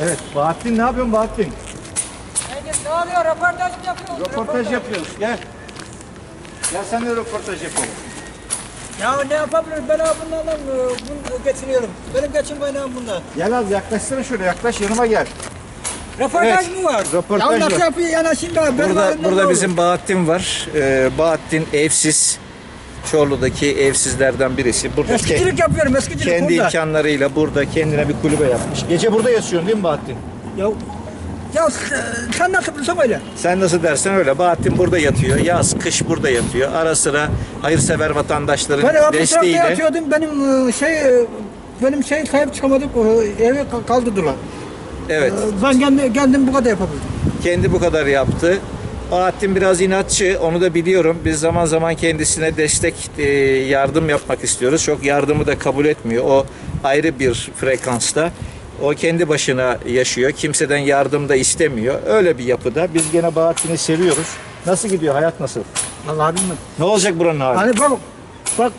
Evet Bahattin ne yapıyorsun Bahattin? Ne oluyor? Röportaj mı yapıyorsun? Röportaj yapıyoruz gel. Gel sen de röportaj yapalım. Ya ne yapabilirim? Ben abi bunlarla e, bunu geçiniyorum. Benim geçim kaynağım bunlar. Gel az yaklaşsana şöyle yaklaş yanıma gel. Röportaj Evet, mı var? röportaj ya nasıl var. yapıyor yanaşayım ben? Benim Burada halimden ne burada olur? bizim Bahattin var. Ee, Bahattin evsiz. Çorlu'daki evsizlerden birisi. Burada ke- Eskicilik yapıyorum eskicilik kendi burada. imkanlarıyla burada kendine bir kulübe yapmış. Gece burada yaşıyorsun değil mi Bahattin? Ya, ya e, sen nasıl bulursan öyle. Sen nasıl dersen öyle. Bahattin burada yatıyor. Yaz, kış burada yatıyor. Ara sıra hayırsever vatandaşların Ben abi tarafta desteğiyle yatıyordum. Benim e, şey e, benim şey sahip çıkamadık. e, Evi ka- kaldırdılar. evet E, Ben kendim, kendim bu kadar yapabildim. kendi bu kadar yaptı. Bahattin biraz inatçı, onu da biliyorum. Biz zaman zaman kendisine destek, e, yardım yapmak istiyoruz. Çok yardımı da kabul etmiyor. O ayrı bir frekansta. O kendi başına yaşıyor. Kimseden yardım da istemiyor. Öyle bir yapıda. Biz gene Bahattin'i seviyoruz. Nasıl gidiyor? Hayat nasıl? Vallahi bilmem. Ne olacak buranın hali? Hani bak bak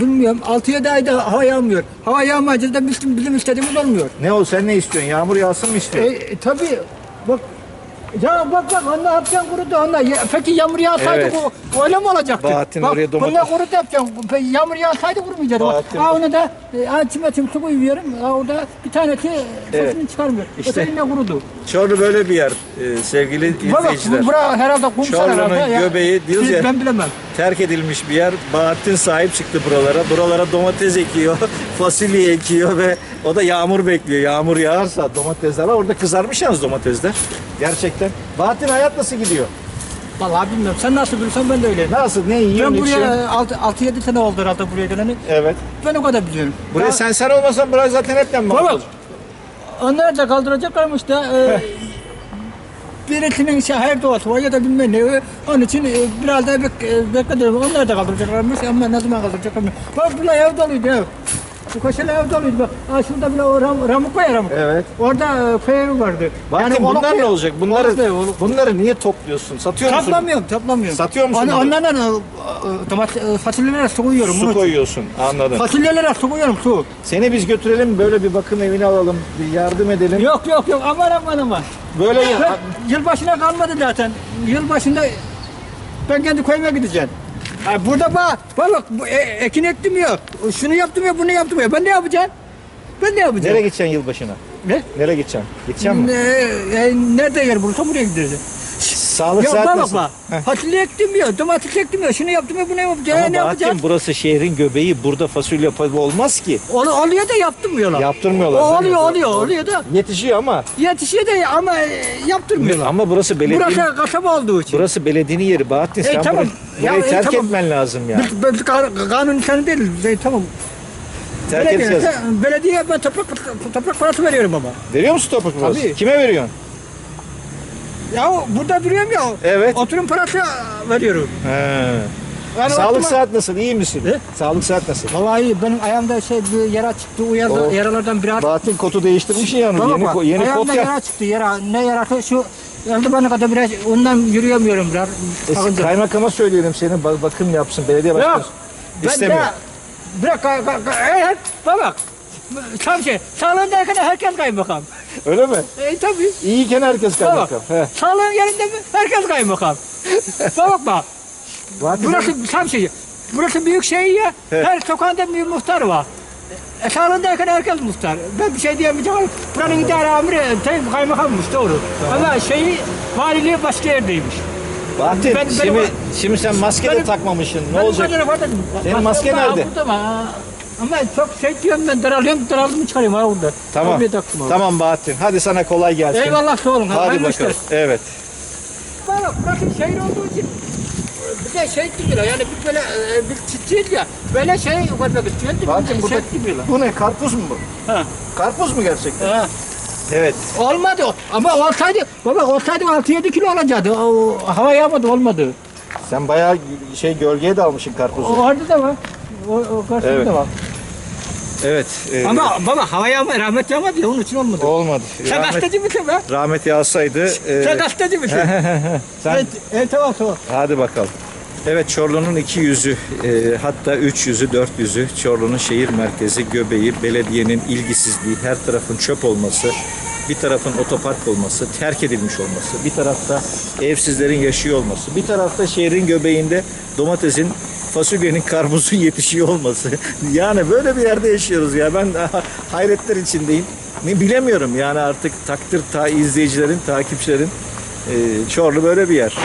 bilmiyorum 6-7 ayda hava yağmıyor. Hava yağmayınca da bizim, bizim istediğimiz olmuyor. Ne ol sen ne istiyorsun? Yağmur yağsın mı E, istiyorsun? e, tabii bak ya bak bak onlar yapacaksın kurudu onlar. Ya, peki yağmur yağsaydı Evet. o öyle mi olacaktı? Bahattin bak, oraya domates- Bunlar kurudu yapacaksın. Peki yağmur yağsaydı kurumayacaktı. Bak, Bahattin- Ha onu da e, ha, çime çim su koyuyorum. Ha orada bir tanesi Evet. sesini çıkarmıyor. İşte. İşte. Öteki de kurudu. Çorlu böyle bir yer e, sevgili Bak izleyiciler. bu bura herhalde kumsal Çorlu'nun herhalde. ya. göbeği diyoruz Siz- ya. Ben bilemem. Terk edilmiş bir yer. Bahattin sahip çıktı buralara. Buralara domates ekiyor, fasulye ekiyor ve o da yağmur bekliyor. Yağmur yağarsa domatesler var. Orada kızarmış yalnız domatesler. Gerçekten. Bahattin hayat nasıl gidiyor? Vallahi bilmiyorum. Sen nasıl bilirsen ben de öyle. Nasıl? Ne yiyorsun? Ben buraya 6-7 sene oldu herhalde buraya geleni. Evet. Ben o kadar biliyorum. Buraya Ya- sen sen olmasan burası zaten hepten Baba, mahvolur. Onlar da kaldıracaklarmış da e, birisinin şehir doğası var ya da bilmem ne. Onun için e, biraz daha e, bekledim. Onlar da kaldıracaklarmış ama ne zaman kaldıracaklar Bak burada ev doluydu ev. Bu köşeler ev doluydu bak. Ha, şurada bile o ram, ramuk var ya ramuk. Evet. Orada e, evi vardı. Bahattin onu bunlar koy- ne olacak? Bunları onu- bunları niye topluyorsun? Satıyor musun? Toplamıyorum, toplamıyorum. Satıyor musun Onu, bunları? onlardan e, e, domates, e, fasulyelere su koyuyorum. Su bunu. koyuyorsun. Anladım. Fasulyelere su koyuyorum su. Seni biz götürelim böyle bir bakım evine alalım. Bir yardım edelim. Yok yok yok aman aman aman. Böyle Ben yılbaşına kalmadı zaten. Yılbaşında ben kendi köyüme gideceğim. Ha, burada bak, bak bak bu, e, ekin ektim ya. Şunu yaptım ya, bunu yaptım ya. Ben ne yapacağım? Ben ne yapacağım? Nereye gideceksin yılbaşına? Ne? Nereye gideceksin? Gideceksin mi? Ne, e, nerede yer bulursam buraya gideceğim. Sağlık Ya saat nasıl? bak bak. Fasulye ektim ya, domates ektim ya. Şunu yaptım ya, bunu yapacağım. Ama ne? Bahattin burası şehrin göbeği. Burada fasulye fa- olmaz ki. Ol, oluyor da yaptırmıyorlar. Yaptırmıyorlar. O, oluyor oluyor oluyor da. Yetişiyor ama. Yetişiyor da ama e, yaptırmıyorlar. Ama burası belediye. Burası, Burası kasaba olduğu için. belediyenin yeri. Bahattin E, sen tamam. burayı, Ya, burayı e, terk tamam. etmen lazım ya. Biz, biz kan- kanun insanı değiliz. E, tamam. Terk Belediye, edeceğiz. belediye ben toprak, toprak parası veriyorum ama. Veriyor musun toprak parası? Tabii. Kime veriyorsun? Ya burada duruyorum ya. Evet. Oturum parası veriyorum. He. Yani Sağlık saat nasıl? İyi misin? Ne? Sağlık saat nasıl? Vallahi iyi. benim ayağımda şey bir yara çıktı. O yara, O- yaralardan biraz. Bahattin kotu değiştirmişsin yalnız. Bak, Yeni, bak, ko- yeni kot ayağımda yap. yara çıktı. Yara. Ne yarası? Şu eldivene kadar biraz ondan yürüyemiyorum biraz. E. Kaymakama söyleyelim senin ba- bakım yapsın. Belediye başkanı. Yok. Ben İstemiyor. de bırak ka, evet, bak bak. Tam şey, sağlığındayken herkes kaymakam. Öyle mi? E tabii. İyiyken herkes kaymakam. He. Sağlığın yerinde mi? Herkes kaymakam. bak bak Burası tam şey. Burası büyük şey ya. Evet. Her sokağında bir muhtar var. E, sağlığındayken herkes muhtar. Ben bir şey diyemeyeceğim. Buranın idare amiri tabii kaymakammış doğru. Ama şeyi valiliği başka yerdeymiş. Bahattin Ben- şimdi, benim- şimdi sen maske de benim- takmamışsın. Ne Ben olacak? Senin maske nerede? Burada var. Ama çok şey diyorum ben daralıyorum daraldım çıkarıyorum ha burada. Tamam. Abi. Tamam Bahattin. Hadi sana kolay gelsin. Eyvallah sağ olun. Hadi bakalım. işler. Evet. Bak burası şehir olduğu için bir de şey gibiler yani bir böyle e, bir çiftçiyiz ya böyle şey görmek istiyoruz. Bahattin burada, şey gibiler. bu ne? Karpuz mu bu? Ha. Karpuz mu gerçekten? Ha. Evet. Olmadı ama olsaydı baba olsaydı 6-7 kilo olacaktı. O, hava yağmadı olmadı. Sen bayağı şey gölgeye dalmışsın karpuzu. O orada da var. O, o karşıda Evet. da var. Evet. e, Ama baba hava yağma, rahmet yağmadı ya onun için olmadı. olmadı. Sen Rahmet, gazeteci misin be? rahmet yağsaydı. e, Sen gazeteci misin? sen, evet, evet, tamam tamam. hadi bakalım. Evet Çorlu'nun iki yüzü e, hatta üç yüzü dört yüzü Çorlu'nun şehir merkezi göbeği belediyenin ilgisizliği her tarafın çöp olması bir tarafın otopark olması terk edilmiş olması bir tarafta evsizlerin yaşıyor olması bir tarafta şehrin göbeğinde domatesin fasulyenin karpuzun yetişiyor olması. Yani böyle bir yerde yaşıyoruz ya. Ben hayretler içindeyim. Ne bilemiyorum yani artık takdir ta izleyicilerin takipçilerin e, Çorlu böyle bir yer